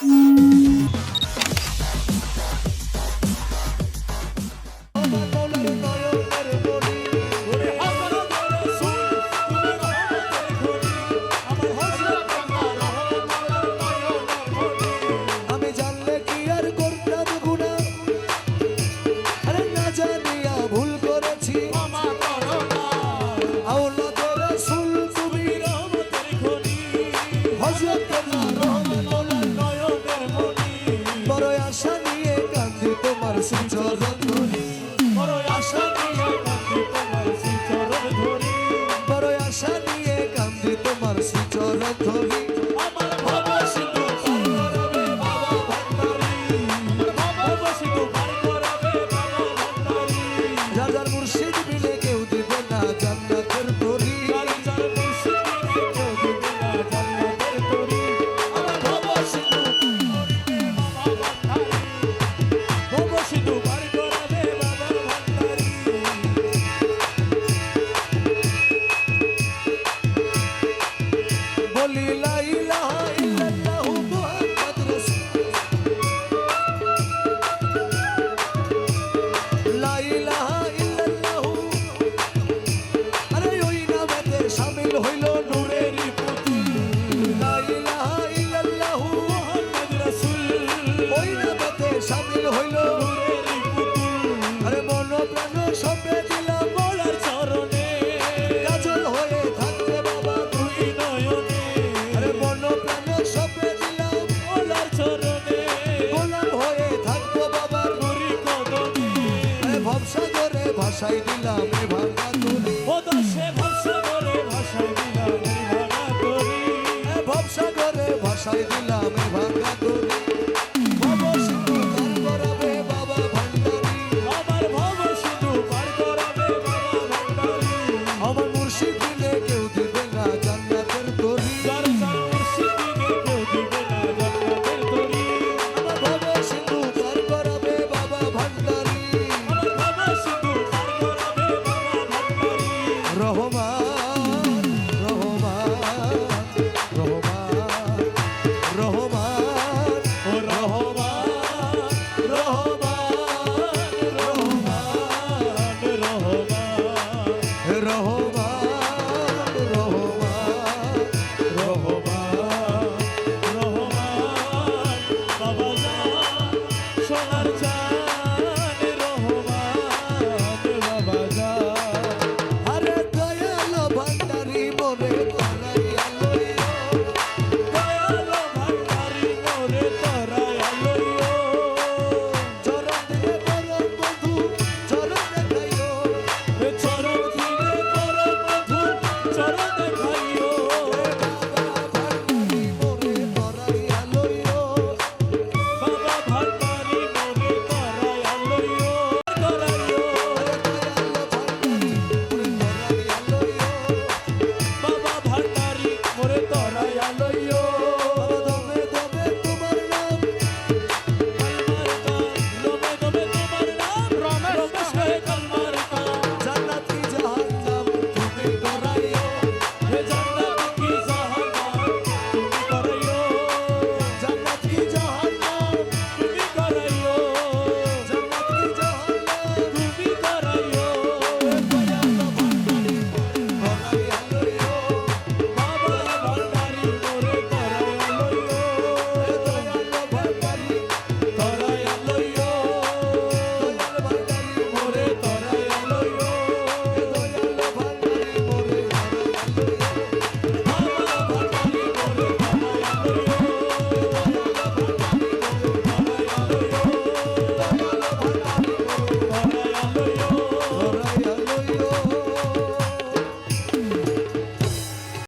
Mm-hmm. তোমার সুচরণ ধরি ভাষায় দিলাম ভাঙা তুলি। ও দশে ভাষা বলে ভাষায় দিলাম ভাঙা তুলি। ভবসাগরে ভাষায় দিলাম ভাঙা sonar çal.